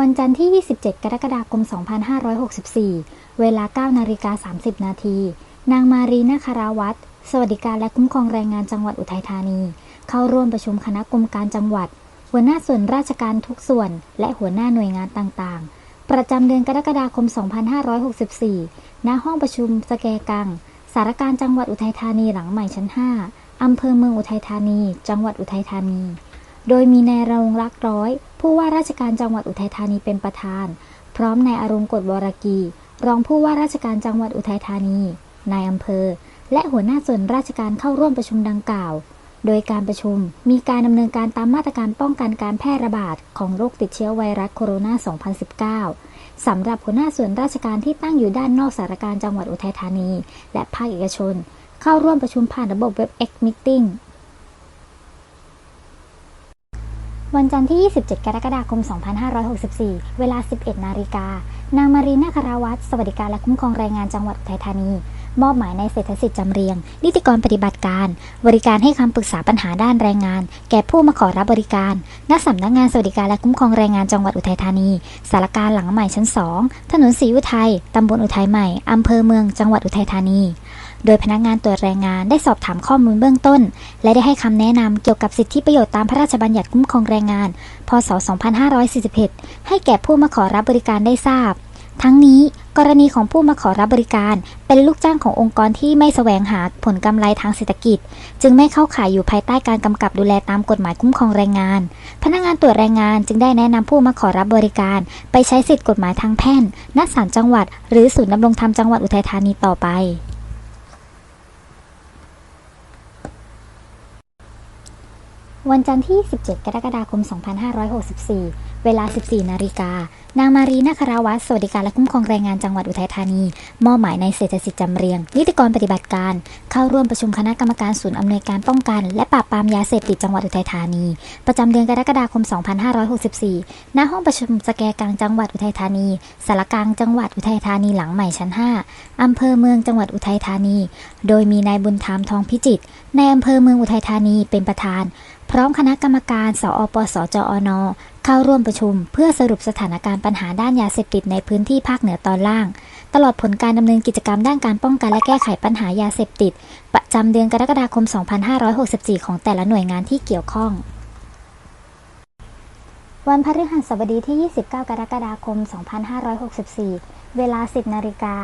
วันจันทร์ที่ 27 กรกฎาคม 2564 เวลา 9 นาฬิกา 30 นาที นางมารีนาคาราวัตรสวัสดิการและคุ้มครองแรงงานจังหวัดอุทัยธานี เข้าร่วมประชุมคณะกรรมการจังหวัด หัวหน้าส่วนราชการทุกส่วน และหัวหน้าหน่วยงานต่างๆ ประจำเดือนกรกฎาคม 2564 ณ ห้องประชุมสแกกัง สารการจังหวัดอุทัยธานีหลังใหม่ชั้น 5อำเภอเมืองอุทัยธานี จังหวัดอุทัยธานี โดยมีนายรงรักษ์ร้อย ผู้ว่าราชการจังหวัดอุทัยธานีเป็นประธาน พร้อมนายอรุณกฎวรกี รองผู้ว่าราชการจังหวัดอุทัยธานี นายอำเภอ และหัวหน้าส่วนราชการเข้าร่วมประชุมดังกล่าว โดยการประชุมมีการดำเนินการตามมาตรการป้องกันการแพร่ระบาดของโรคติดเชื้อไวรัสโคโรนา 2019 สำหรับหัวหน้าส่วนราชการที่ตั้งอยู่ด้านนอกสารการจังหวัดอุทัยธานี และภาคเอกชน เข้าร่วมประชุมผ่านระบบ WebEx Meeting วันจันทร์ที่ 27 กรกฎาคม 2564 เวลา 11 นาฬิกา นางมารีนาคาราวัตรสวัสดิการและคุ้มครองแรงงานจังหวัดอุทัยธานี มอบหมายในเศรษฐสิทธิ์จำเรียง นิติกรปฏิบัติการ บริการให้คำปรึกษาปัญหาด้านแรงงาน แก่ผู้มาขอรับบริการ ณ สำนักงานสวัสดิการและคุ้มครองแรงงานจังหวัดอุทัยธานี สารการหลังใหม่ชั้น 2 ถนนศรีอุทัย ตำบลอุทัยใหม่ อำเภอเมือง จังหวัดอุทัยธานี โดยพนักงานตรวจแรงงานได้สอบถามข้อมูลเบื้องต้น และได้ให้คำแนะนำเกี่ยวกับสิทธิประโยชน์ตามพระราชบัญญัติคุ้มครองแรงงาน พศ 2541 ให้แก่ผู้มาขอรับบริการได้ทราบ ทั้งนี้กรณีของผู้มาขอรับบริการ เป็นลูกจ้างขององค์กรที่ไม่แสวงหาผลกำไรทางเศรษฐกิจ จึงไม่เข้าข่ายอยู่ภายใต้การกำกับดูแลตามกฎหมายคุ้มครองแรงงาน พนักงานตรวจแรงงานจึงได้แนะนำผู้มาขอรับบริการ ไปใช้สิทธิกฎหมายทางแพ่งณศาลจังหวัด หรือศูนย์ดำรงธรรมจังหวัดอุทัยธานีต่อไป วันจันทร์ที่ 17 กรกฎาคม 2564 เวลา 14 นาฬิกา นางมารีนาคาราวัตสวัสดิการและคุ้มครองแรงงานจังหวัดอุทัยธานี มอบหมายในเศรษฐสิทธิ์จำเรียง นิติกรปฏิบัติการ เข้าร่วมประชุมคณะกรรมการศูนย์อำนวยการป้องกัน และปราบปรามยาเสพติดจังหวัดอุทัยธานี ประจำเดือนกรกฎาคม 2564 ณ ห้องประชุมสแกกลางจังหวัดอุทัยธานี สารกลางจังหวัดอุทัยธานีหลังใหม่ชั้น 5 อำเภอเมืองจังหวัดอุทัยธานี โดยมีนายบุญธรรมทองพิจิตร ในอำเภอเมืองอุทัยธานีเป็นประธาน ร้อมคณะกรรมการ สอปสจอนเข้าร่วมประชุม เพื่อสรุปสถานการณ์ปัญหาด้านยาเสพติดในพื้นที่ภาคเหนือตอนล่าง ตลอดผลการดำเนินกิจกรรมด้านการป้องกันและแก้ไขปัญหายาเสพติด ประจำเดือนกรกฎาคม 2564 ของแต่ละหน่วยงานที่เกี่ยวข้อง วันพฤหัสบดีที่ 29 กรกฎาคม 2564 เวลา 10 นาฬิกา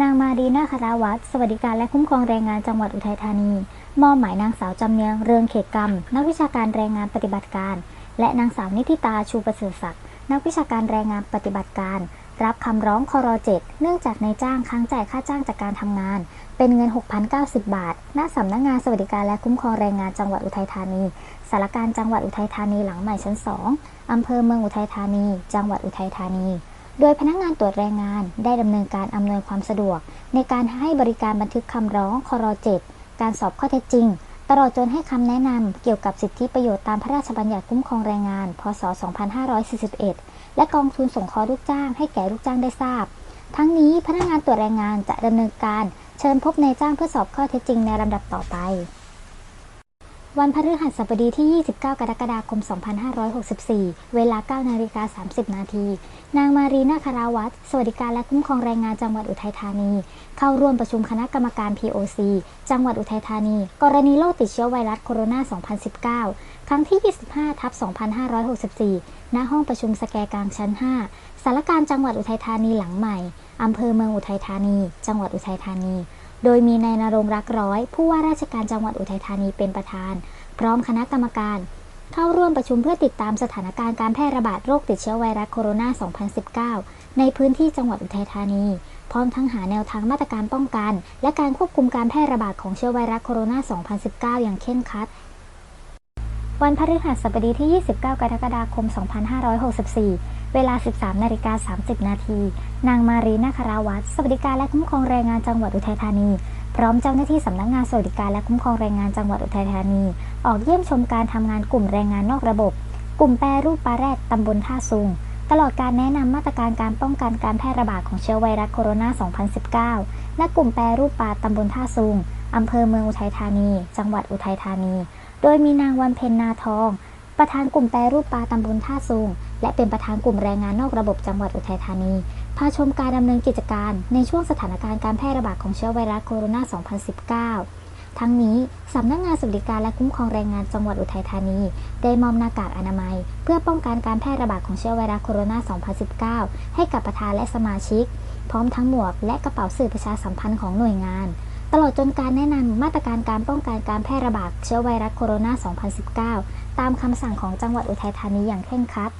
นางมาดีนาคาราวัตรสวัสดิการและคุ้มครองแรงงานจังหวัดอุทัยธานี มอบหมายนางสาวจำเนียงเรืองเขตกรรม นักวิชาการแรงงานปฏิบัติการ และนางสาวนิติตาชูประเสริฐศักดิ์นักวิชาการแรงงานปฏิบัติการ รับคำร้องคอรเจ็ดเนื่องจากนายจ้างค้างจ่ายค่าจ้างจากการทำงาน เป็นเงิน 6,090 บาท ณสำนักงานสวัสดิการและคุ้มครองแรงงานจังหวัดอุทัยธานีสารการจังหวัดอุทัยธานีหลังใหม่ชั้น 2 อำเภอเมืองอุทัยธานี จังหวัดอุทัยธานี โดยพนักงานตรวจแรงงานได้ดำเนินการอำนวยความสะดวก ในการให้บริการบันทึกคำร้องคอรเจ็ดการสอบข้อเท็จจริง ตลอดจนให้คำแนะนำเกี่ยวกับสิทธิประโยชน์ตามพระราชบัญญัติคุ้มครองแรงงาน พศ 2541 และกองทุนส่งเคราะห์ลูกจ้างให้แก่ลูกจ้างได้ทราบ ทั้งนี้พนักงานตรวจแรงงานจะดำเนินการเชิญพบนายจ้างเพื่อสอบข้อเท็จจริงในลำดับต่อไป วันพฤหัสบดีที่ 29 กรกฎาคม 2564 เวลา 9 นาฬิกา 30 นาที นางมารีนาคาราวัตรสวัสดิการและคุ้มครองแรงงานจังหวัดอุทัยธานี เข้าร่วมประชุมคณะกรรมการ POC จังหวัดอุทัยธานี กรณีโรคติดเชื้อไวรัสโคโรนา 2019 ครั้งที่ 25 ทับ 2564 ณ ห้องประชุมสแกกลางชั้น 5 สารการจังหวัดอุทัยธานีหลังใหม่ อำเภอเมืองอุทัยธานี จังหวัดอุทัยธานี โดยมีนายนรงรักร้อย ผู้ว่าราชการจังหวัดอุทัยธานีเป็นประธาน พร้อมคณะกรรมการ เข้าร่วมประชุมเพื่อติดตามสถานการณ์การแพร่ระบาดโรคติดเชื้อไวรัสโคโรนา 2019 ในพื้นที่จังหวัดอุทัยธานี พร้อมทั้งหาแนวทางมาตรการป้องกัน และการควบคุมการแพร่ระบาดของเชื้อไวรัสโคโรนา 2019 อย่างเคร่งครัดวันพฤหัสบดีที่ 29 กรกฎาคม 2564 เวลา 13 นาฬิกา 30 นาที นางมารีนาคาราวัตรสวัสดิการและคุ้มครองแรงงานจังหวัดอุทัยธานี พร้อมเจ้าหน้าที่สำนักงานสวัสดิการและคุ้มครองแรงงานจังหวัดอุทัยธานี ออกเยี่ยมชมการทำงานกลุ่มแรงงานนอกระบบ กลุ่มแปรรูปปลาแรดตำบลท่าซุงตลอดการแนะนำมาตรการการป้องกันการแพร่ระบาดของเชื้อไวรัสโคโรนา 2019 ณ กลุ่มแปรรูปปลาตำบลท่าซุงอำเภอเมืองอุทัยธานี จังหวัดอุทัยธานี โดยมีนางวันเพ็ญนาทอง ประธานกลุ่มแปรรูปปลาตำบลท่าซูงและเป็นประธานกลุ่มแรงงานนอกระบบจังหวัดอุทัยธานี พาชมการดำเนินกิจการในช่วงสถานการณ์การแพร่ระบาดของเชื้อไวรัสโคโรนา 2019 ทั้งนี้ สำนักงงานสวัสดิการและคุ้มครองแรงงานจังหวัดอุทัยธานี ได้มอบหน้ากากอนามัย เพื่อป้องกันการแพร่ระบาดของเชื้อไวรัสโคโรนา 2019 ให้กับประธานและสมาชิก พร้อมทั้งหมวกและกระเป๋าสื่อประชาสัมพันธ์ของหน่วยงาน ตลอดจนการแนะนำมาตรการการป้องกันการแพร่ระบาดเชื้อไวรัสโคโรนา 2019 ตามคำสั่งของจังหวัดอุทัยธานีอย่างเคร่งครัด